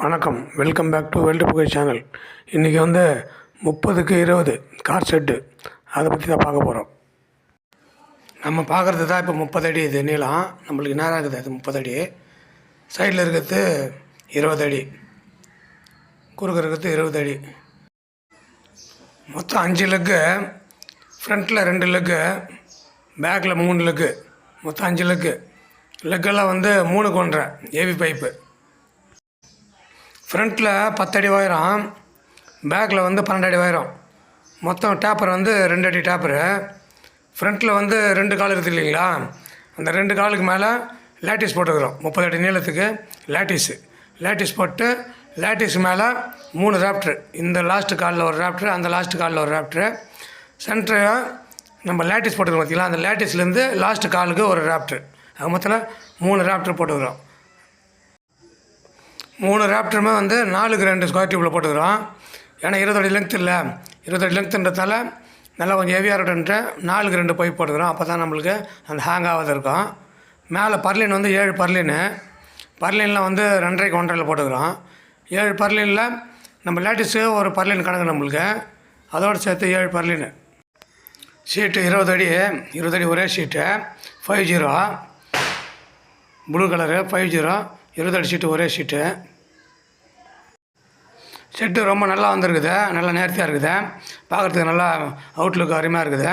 வணக்கம். Welcome back to world புகை channel இன்றைக்கி வந்து முப்பதுக்கு இருபது கார் ஷெட்டு அதை பற்றி தான் பார்க்க போகிறோம் நம்ம பார்க்குறது தான் இப்போ முப்பது அடி இது நீளம். நம்மளுக்கு நேரம் இருக்குது? அது முப்பது அடி. சைடில் இருக்கிறது இருபது அடி. குறுக்க இருக்கிறது இருபது அடி. மொத்தம் அஞ்சு லெக்கு ஃப்ரண்ட்டில் ரெண்டு லெக்கு பேக்கில் மூணு லெக்கு மொத்தம் அஞ்சு லெக்கு லெக்கெல்லாம் வந்து மூணு கொன்ற ஏவி பைப்பு ஃப்ரண்ட்டில் பத்தடி உயரம் பேக்கில் வந்து பன்னெண்டு அடி உயரம். மொத்தம் டேப்பர் வந்து ரெண்டு அடி டேப்பரு. ஃப்ரண்ட்டில் வந்து ரெண்டு கால் இருக்குது இல்லைங்களா? அந்த ரெண்டு காலுக்கு மேலே லேட்டிஸ் போட்டுக்கிறோம். முப்பது அடி நீளத்துக்கு லேட்டிஸு. லேட்டிஸ் போட்டு லேட்டிஸ் மேலே மூணு ராப்ட்ரு. இந்த லாஸ்ட்டு காலில் ஒரு ராப்ட்ரு அந்த லாஸ்ட்டு காலில் ஒரு ராப்ட்ரு. சென்ட்ரு நம்ம லேட்டிஸ் போட்டுக்கிறோம் பார்த்தீங்களா அந்த லேட்டிஸ்லேருந்து லாஸ்ட்டு காலுக்கு ஒரு ராப்ட்ரு. அது மொத்தத்தில் மூணு ராப்ட்ரு போட்டுக்கிறோம். மூணு ராப்டருமே வந்து நாலுக்கு ரெண்டு ஸ்கொயர் டியூப்பில் போட்டுக்கிறோம். ஏன்னா இருபத்தடி லென்த் இல்லை. இருபத்தடி லென்த்துன்றதால நல்லா கொஞ்சம் ஹெவியாக இருக்கட்டும்ட்டு நாலுக்கு ரெண்டு பைப் போட்டுக்கிறோம். அப்போ தான் நம்மளுக்கு அந்த ஹேங் ஆகாத இருக்கும். மேலே பர்லின் வந்து ஏழு பர்லின்னு பர்லினில் வந்து ரெண்டரைக்கு ஒன்றரையில் போட்டுக்கிறோம். ஏழு பர்லினில் நம்ம லேட்டஸ்ட்டு ஒரு பர்லின் கணக்கு நம்மளுக்கு. அதோடு சேர்த்து ஏழு பர்லின் சீட்டு இருபது அடி. இருபது அடி ஒரே sheet five zero blue colour five zero இருபத்தெட்டு ஷீட்டு ஒரே ஷீட்டு ஷெட்டு ரொம்ப நல்லா வந்திருக்குது. நல்லா நேர்த்தியாக இருக்குது. பார்க்குறதுக்கு நல்லா அவுட்லுக் அருமையாக இருக்குது.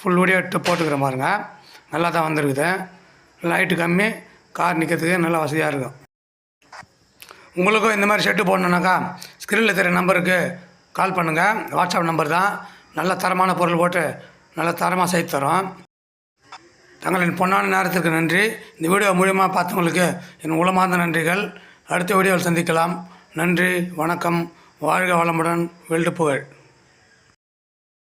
ஃபுல் வீடியோ எடுத்து போட்டுக்கிற பாருங்க. நல்லா தான் வந்திருக்குது. லைட்டு கம்மி. கார் நிற்கிறதுக்கு நல்லா வசதியாக இருக்கும் உங்களுக்கும் இந்த மாதிரி ஷெட்டு போடணுன்னாக்கா ஸ்க்ரீனில் தெரிய நம்பருக்கு கால் பண்ணுங்கள் வாட்ஸ்அப் நம்பர் தான். நல்ல தரமான பொருள் போட்டு நல்ல தரமாக செய்து தரோம். தங்களின் பொன்னான நேரத்திற்கு நன்றி. இந்த வீடியோ மூலியமாக பார்த்தவங்களுக்கு என் உளமார்ந்த நன்றிகள். அடுத்த வீடியோவில் சந்திக்கலாம். நன்றி வணக்கம். வாழ்க வளமுடன். வெல்டு புகழ்